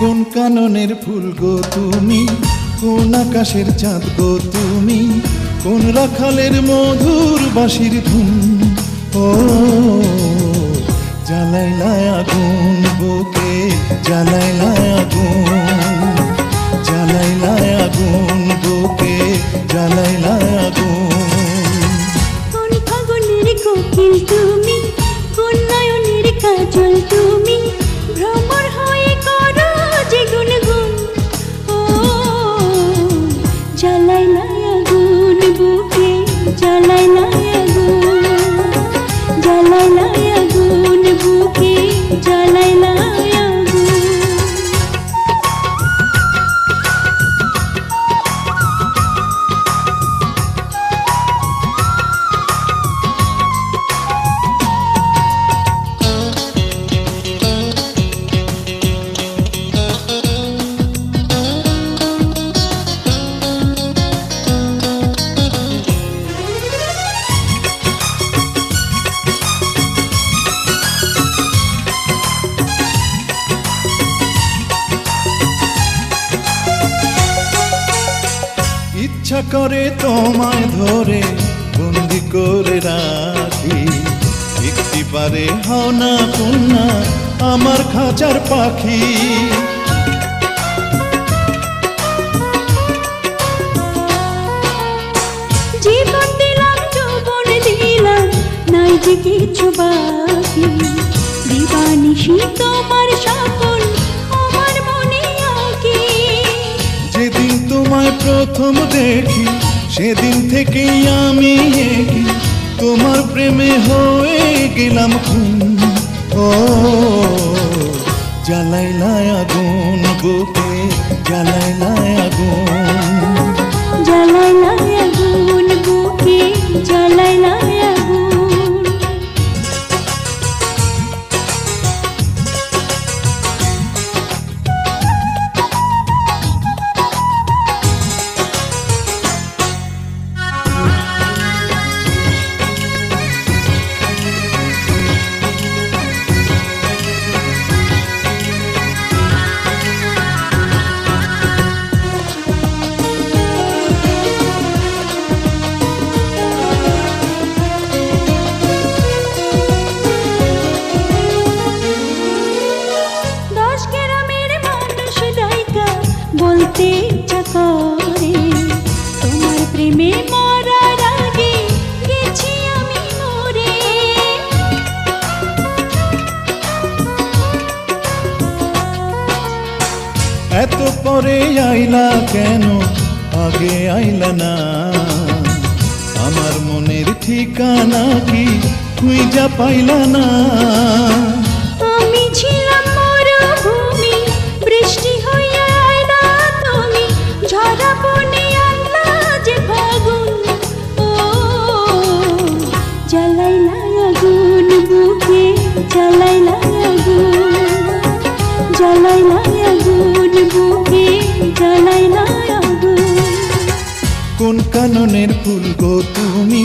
ফুল গো তুমি? কোন আকাশের চাঁদ গো তুমি? কোন রাখালের মধুর বাঁশির ধুন? ও জ্বালাইলায় আগুন বুকে জ্বালাইলায় আগুন। জ্বালাইলায় আগুন বুকে জ্বালাইলায় আগুন। কোন ফাগুনের কোকিল তুমি? কোন নয়নের কাজল তুমি করে তোমায় ধরে, বন্দি করে রাখি। একটি পারে হও না কন্যা, আমার খাঁচার পাখি। কিছু বাকি। দিবানিশি তোমার সকল প্রথম দেখি, সেদিন থেকেই আমি এগি তোমার প্রেমে হয়ে গেলাম খুন। ও জ্বালাইলায় আগুন বুকে এত পরে আইলা কেন? আগে আইলা না। আমার মনের ঠিকানা কি খুঁজা পাইলা না। আমি ছিলাম মরুভূমি, বৃষ্টি হইয়া আইলা তুমি, ঝরা বনে আনলা যে ফাগুন। ও, জ্বালাইলা জ্বালাইলা না কোন কাননের ফুল গো তুমি?